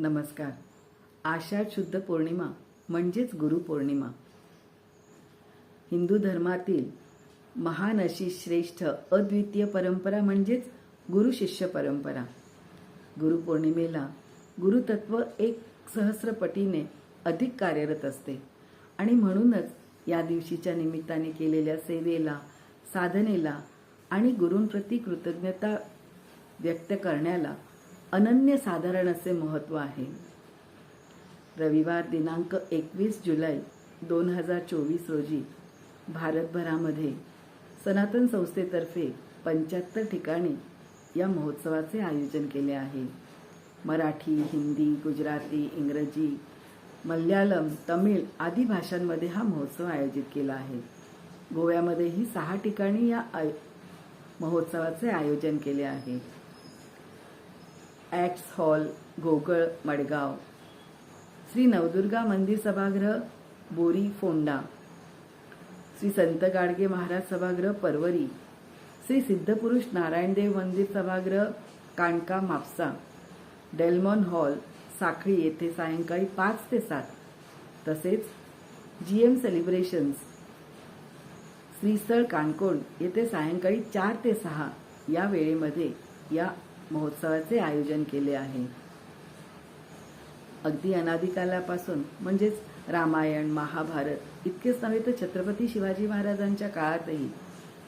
नमस्कार. आषाढ शुद्ध पौर्णिमा म्हणजेच गुरुपौर्णिमा हिंदू धर्मातील महान अशी श्रेष्ठ अद्वितीय परंपरा म्हणजेच गुरु शिष्य परंपरा. गुरुपौर्णिमेला गुरुतत्व एक सहस्रपटीने अधिक कार्यरत असते. आणि म्हणूनच या दिवशीच्या निमित्ताने केलेल्या सेवेला साधनेला आणि गुरूंप्रती कृतज्ञता व्यक्त करण्याला अनन्य साधारण असे महत्त्व आहे. रविवार दिनांक एकवीस जुलै दोन हजार चोवीस रोजी भारतभरामध्ये सनातन संस्थेतर्फे पंच्याहत्तर ठिकाणी या महोत्सवाचे आयोजन केले आहे. मराठी हिंदी गुजराती इंग्रजी मल्याळम तमिळ आदी भाषांमध्ये हा महोत्सव आयोजित केला आहे. गोव्यामध्येही सहा ठिकाणी या आय महोत्सवाचे आयोजन केले आहे. ॲक्स हॉल गोकळ मडगाव श्री नवदुर्गा मंदिर सभागृह बोरी फोंडा. श्री संत गाडगे महाराज सभागृह परवरी. श्री सिद्धपुरुष नारायणदेव मंदिर सभागृह काणका म्हापसा. डेल्मॉन हॉल साखळी येथे सायंकाळी पाच ते सात. तसेच G M celebrations. Shristhal Canacona येथे सायंकाळी चार ते सहा या वेळेमध्ये या महोत्सवाचे आयोजन केले आहे. अगदी अनादिकालापासून म्हणजेच रामायण महाभारत इतकेच नव्हे तर छत्रपती शिवाजी महाराजांच्या काळातही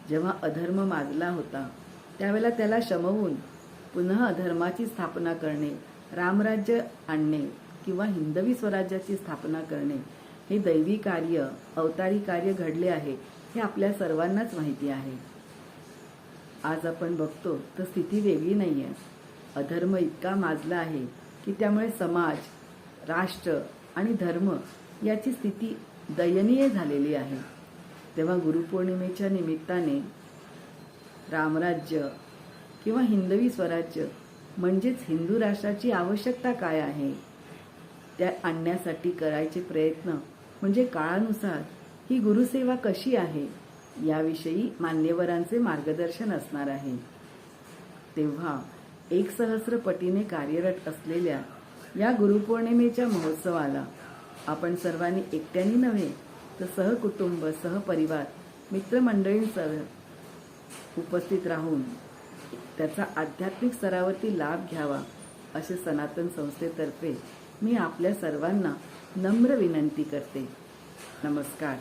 जेव्हा अधर्म माजला होता त्यावेळेला त्याला शमवून पुन्हा अधर्माची स्थापना करणे रामराज्य आणणे किंवा हिंदवी स्वराज्याची स्थापना करणे हे दैवी कार्य अवतारी कार्य घडले आहे हे आपल्या सर्वांनाच माहिती आहे. आज आपण बघतो तर स्थिती वेगळी नाही आहे अधर्म इतका माजला आहे की त्यामुळे समाज राष्ट्र आणि धर्म याची स्थिती दयनीय झालेली आहे. तेव्हा गुरुपौर्णिमेच्या निमित्ताने रामराज्य किंवा हिंदवी स्वराज्य म्हणजेच हिंदू राष्ट्राची आवश्यकता काय आहे त्या आणण्यासाठी करायचे प्रयत्न म्हणजे काळानुसार ही गुरुसेवा कशी आहे याविषयी मान्यवरांचे मार्गदर्शन असणार आहे. तेव्हा एक सहस्र पटीने कार्यरत असलेल्या या गुरुपौर्णिमेच्या महोत्सवाला आपण सर्वांनी एकट्याने नव्हे तर सहकुटुंब सहपरिवार मित्रमंडळींसह उपस्थित राहून त्याचा आध्यात्मिक स्तरावरती लाभ घ्यावा असे सनातन संस्थेतर्फे मी आपल्या सर्वांना नम्र विनंती करते. नमस्कार.